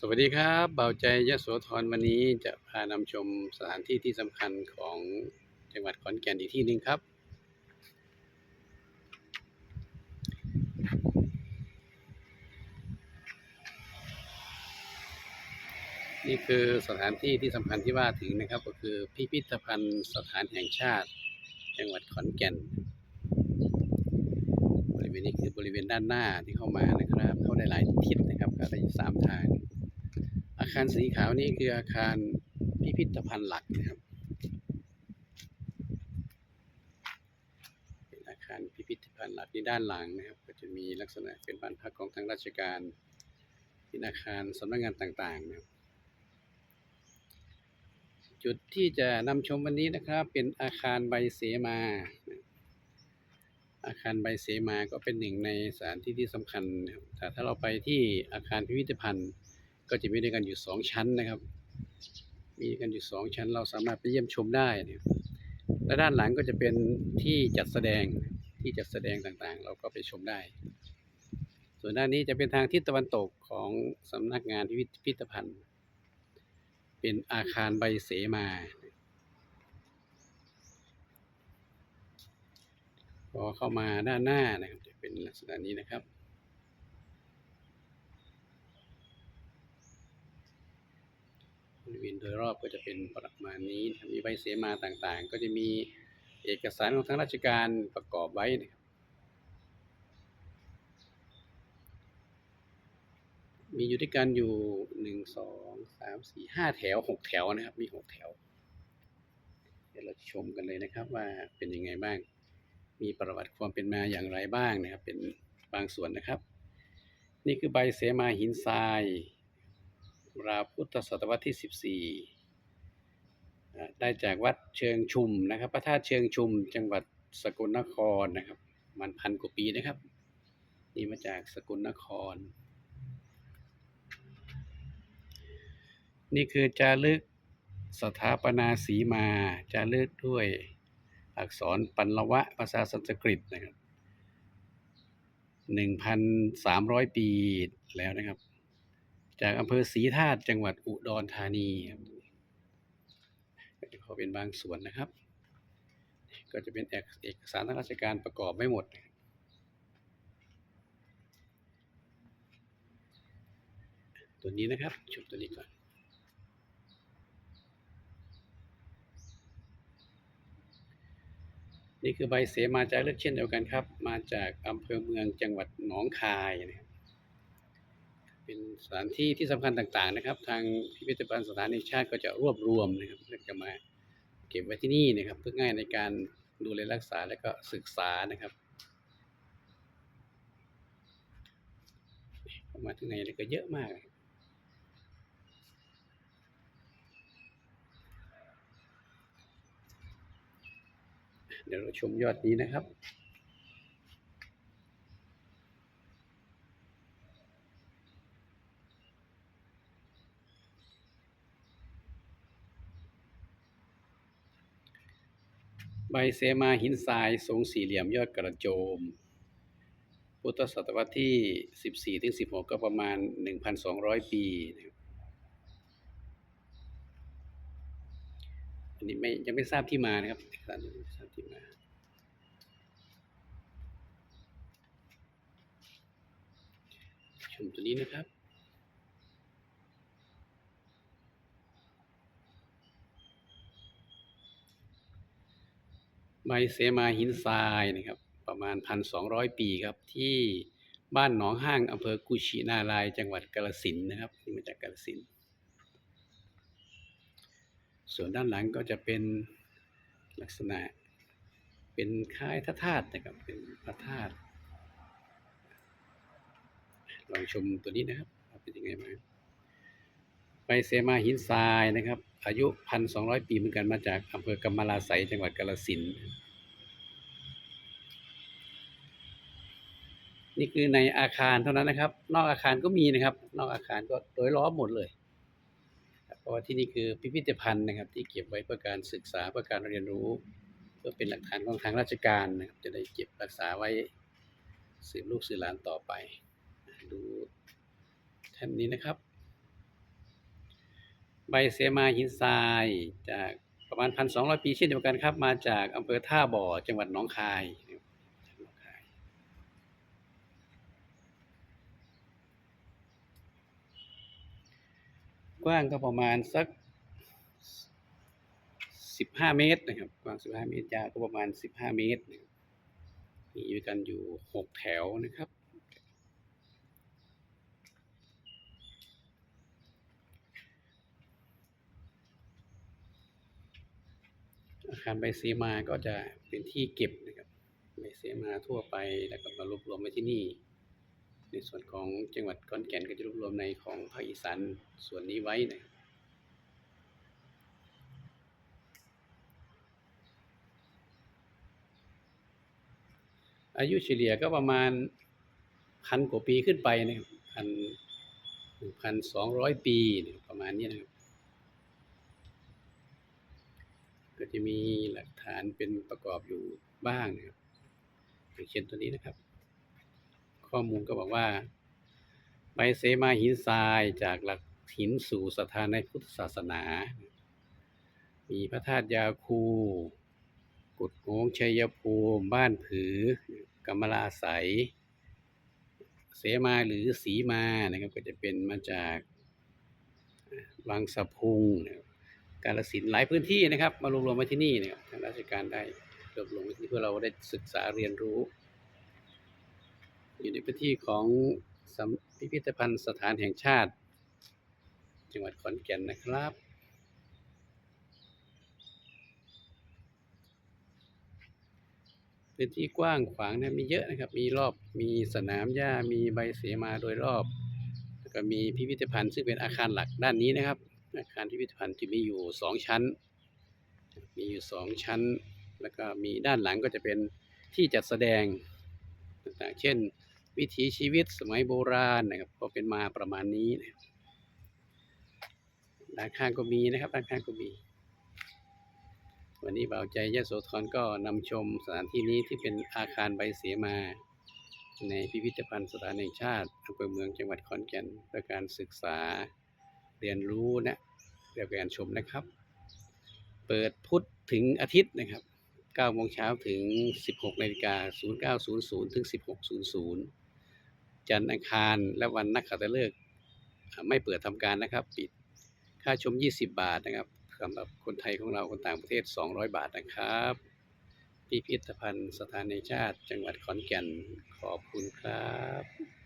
สวัสดีครับเบาใจยโสธรวันนี้จะพานำชมสถานที่ที่สำคัญของจังหวัดขอนแก่นอีกที่หนึ่งครับ นี่คือสถานที่ที่สำคัญที่ว่าถึงนะครับ ก็คือพิพิธภัณฑ์สถานแห่งชาติ จังหวัดขอนแก่น บริเวณนี้คือบริเวณด้านหน้าที่เข้ามานะครับ เข้าได้หลายทิศนะครับเขาได้สามทาง คารสีขาวนี่คืออาคารพิพิธภัณฑ์หลักนะครับเป็นอาคารพิพิธภัณฑ์หลักที่ด้านหลังนะครับ ก็จะมีลักษณะเป็นบ้านพักของทางราชการเป็นอาคารสำนักงานต่างๆนะครับจุดที่จะนำชมวันนี้นะครับ เป็นอาคารใบเสมา อาคารใบเสมาก็เป็นหนึ่งในสถานที่ที่สำคัญนะครับแต่ถ้าเราไปที่อาคารพิพิธภัณฑ์ ก็จะมีด้วยกันอยู่สองชั้นนะครับ มีกันอยู่สองชั้น เราสามารถไปเยี่ยมชมได้นและด้านหลังก็จะเป็นที่จัดแสดงที่จัดแสดงต่างๆ เราก็ไปชมได้ ส่วนด้านนี้จะเป็นทางทิศตะวันตกของสำนักงานพิพิธภัณฑ์ เป็นอาคารใบเสมาพอเข้ามาด้านหน้านะครับจะเป็นลักษณะนี้นะครับ บริเวณโดยรอบก็จะเป็นประมาณนี้ มีใบเสมาต่างๆ ก็จะมีเอกสารของทางราชการประกอบไว้นะครับมีอยู่ด้วยกันอยู่หนึ่งสองสามสี่ห้าแถวหกแถวนะครับ มีหกแถว เดี๋ยวเราชมกันเลยนะครับว่าเป็นยังไงบ้าง มีประวัติความเป็นมาอย่างไรบ้างนะครับ เป็นบางส่วนนะครับ นี่คือใบเสมาหินทราย ราวพุทธศตวรรษที่ 14อ่ได้จากวัดเชิงชุมนะครับพระธาตุเชิงชุม จังหวัดสกลนครนะครับมันพันกว่าปีนะครับ นี่มาจากสกลนคร นี่คือจารึกสถาปนาสีมาจารึกด้วยอักษรปัละวะภาษาสันสกฤตนะครับ 1,300 ปีแล้วนะครับ จากอำเภอศรีธาตุจังหวัดอุดรธานีครับก็จะขอเป็นบางส่วนนะครับ ก็จะเป็นเอกเอกสารทางราชการประกอบไม่หมดตัวนี้นะครับชมตัวนี้ก่อนนี่คือใบเสมาจารึกเช่นเดียวกันครับ มาจากอำเภอเมืองจังหวัดหนองคายนะครับ เป็นสถานที่ที่สำคัญต่างๆนะครับ ทางพิพิธภัณฑ์สถานแห่งชาติก็จะรวบรวมนะครับแล้วก็มาเก็บไว้ที่นี่นะครับ เพื่อง่ายในการดูแลรักษาและก็ศึกษานะครับเข้ามาที่ไหนเลยก็เยอะมากเดี๋ยวเราชมยอดนี้นะครับ ใบเสมาหินทรายทรงสี่เหลี่ยมยอดกระโจม พุทธศตวรรษที่ 14ถึง16 ก็ประมาณ 1,200 ปีนะครับอันนี้ไม่ยังไม่ทราบที่มานะครับเอกสารยังไม่ทราบที่มาชมตัวนี้นะครับ ใบเสมาหินทรายนะครับประมาณ 1,200 ปีครับที่บ้านหนองห้างอำเภอกุชินาราย จังหวัดกาฬสินนะครับนี่มาจากกาฬสิน ส่วนด้านหลังก็จะเป็นลักษณะเป็นคล้ายพระธาตุนะครับเป็นพระธาตุลองชมตัวนี้นะครับเป็นยังไงบ้าง ใบเสมาหินทรายนะครับ อายุ1,200ปีเหมือนกันมาจากอำเภอกำมะลาไสจังหวัดกาฬสินนี่คือในอาคารเท่านั้นนะครับ นอกอาคารก็มีนะครับ นอกอาคารก็โดยล้อมหมดเลยเพราะว่าที่นี่คือพิพิธภัณฑ์นะครับ ที่เก็บไว้เพื่อการศึกษาเพื่อการเรียนรู้ เพื่อเป็นหลักฐานของทางราชการนะครับ จะได้เก็บรักษาไว้สืบลูกสืบหลานต่อไป ดูแท่นนี้นะครับ ใบเสมาหินทรายจากประมาณ1,200ปีเช่นเดียวกันครับ มาจากอำเภอท่าบ่อจังหวัดหนองคายกว้างก็ประมาณสัก15เมตรนะครับกว้าง15เมตรยาวก็ประมาณ15เมตรนะครับมีด้วยกันอยู่6แถวนะครับ อาคารใบเสมาก็จะเป็นที่เก็บนะครับใบเสมาทั่วไปแล้วก็มารวบรวมไว้ที่นี่ ในส่วนของจังหวัดขอนแก่นก็จะรวบรวมในของภาคอีสานส่วนนี้ไว้นะอายุเฉลี่ยก็ประมาณ1,000กว่าปีขึ้นไปนะครับพัน1,200ปีเนี่ยประมาณนี้นะครับ ก็จะมีหลักฐานเป็นประกอบอยู่บ้างนะครับอย่างเช่นตัวนี้นะครับ ข้อมูลก็บอกว่าใบเสมาหินทรายจากหลักหินสู่ศรัทธาในพุทธศาสนา มีพระธาตุยาคูกุดโงชัยภูมิ บ้านผือกำมลาไสเสมาหรือสีมานะครับก็จะเป็นมาจากบางสะพุงนะครับ กาฬสินธุ์หลายพื้นที่นะครับ มารวมรวมไว้ที่นี่นะครับทางราชการได้รวบรวมไว้ที่เพื่อเราได้ศึกษาเรียนรู้ อยู่ในพื้นที่ของพิพิธภัณฑ์สถานแห่งชาติ จังหวัดขอนแก่นนะครับพื้นที่กว้างขวางนะมีเยอะนะครับ มีรอบมีสนามหญ้ามีใบเสมาโดยรอบ แล้วก็มีพิพิธภัณฑ์ซึ่งเป็นอาคารหลักด้านนี้นะครับ อาคารพิพิธภัณฑ์จะมีอยู่สองชั้น มีอยู่สองชั้น แล้วก็มีด้านหลังก็จะเป็นที่จัดแสดงต่างๆ เช่น วิถีชีวิตสมัยโบราณนะครับก็เป็นมาประมาณนี้นะครับด้านข้างก็มีนะครับด้านข้างก็มี วันนี้เบาใจยะโสธรก็นำชมสถานที่นี้ที่เป็นอาคารใบเสียมาในพิพิธภัณฑ์สถานแห่งชาติอำเภอเมืองจังหวัดขอนแก่นเพื่อการศึกษาเรียนรู้นะ เพื่อการชมนะครับ เปิดพุธถึงอาทิตย์นะครับ9โมงเช้าถึง 16นาฬิกา0900 ถึง 1600 จันทร์อังคารและวันนักขัตฤกษ์ไม่เปิดทำการนะครับ ปิดค่าชม 20 บาทนะครับสำหรับคนไทยของเราคนต่างประเทศ 200 บาทนะครับพิพิธภัณฑ์สถานแห่งชาติ จังหวัดขอนแก่นขอบคุณครับ